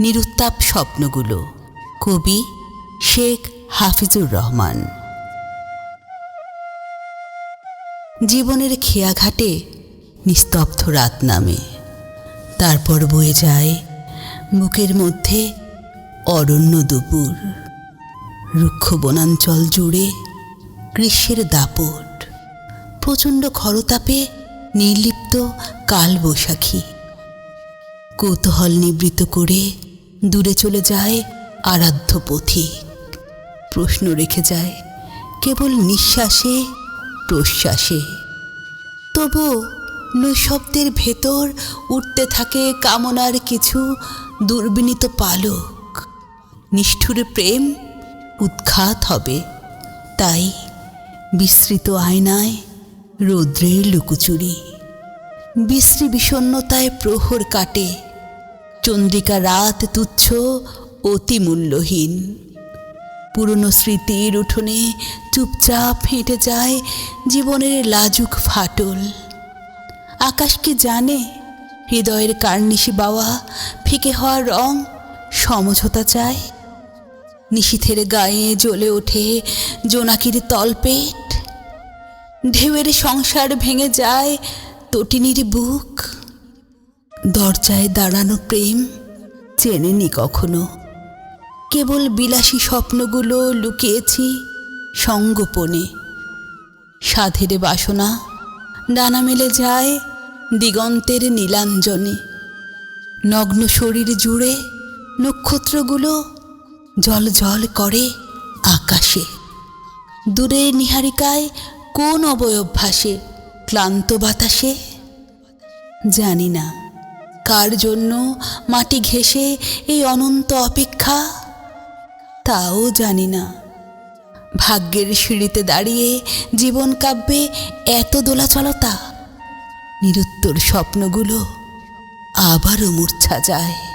নিরুত্তাপ স্বপ্নগুলো। কবি শেখ হাফিজুর রহমান। জীবনের খেয়াঘাটে নিস্তব্ধ রাত নামে। তারপর বয়ে যায় বুকের মধ্যে অরণ্য দুপুর। রুক্ষ বনাঞ্চল জুড়ে গ্রীষ্মের দাপট। প্রচণ্ড খরতাপে নির্লিপ্ত কাল বৈশাখী কৌতূহল নিবৃত করে দূরে চলে যায় আরাধ্য পথিক প্রশ্ন রেখে যায়, কেবল নিঃশ্বাসে, প্রশ্বাসে। তবু নৈশব্দের ভেতর উঠতে থাকে কামনার কিছু দুর্বিনীত পালক। নিষ্ঠুর প্রেম উৎখাত হবে, তাই বিস্তৃত আয়নায় রৌদ্রের লুকোচুরি। বিশ্রী বিষণ্নতায় প্রহর কাটে চন্দ্রিকা রাত তুচ্ছ অতি মূল্যহীন। পুরনো স্মৃতির উঠোনে চুপচাপ হেঁটে যায় জীবনের লাজুক ফাটল। আকাশ কি জানে? হৃদয়ের কার্নিশি বাওয়া ফিকে হওয়া রং সমঝোতা চায়। নিশীথের গায়ে জ্বলে ওঠে জোনাকির তলপেট। ঢেউয়ের সংসার ভেঙে যায় তটিনীর বুক। দরজায় দাঁড়ানো প্রেম চেনেনি কখনো। কেবল বিলাসী স্বপ্নগুলো লুকিয়েছি সঙ্গোপনে। সাধের বাসনা ডানা মেলে যায় দিগন্তের নীলাঞ্জনে। নগ্ন শরীর জুড়ে নক্ষত্রগুলো জল জল করে আকাশে। দূরে নিহারিকায় কোন অবয়ব ভাসে, ক্লান্ত বাতাসে? জানি না। কার জন্য মাটি ঘেঁষে এই অনন্ত অপেক্ষা? তাও জানি না। ভাগ্যের সিঁড়িতে দাঁড়িয়ে জীবন কাব্যে এত দোলাচলতা, নিরুত্তর স্বপ্নগুলো আবারও মূর্ছা যায়।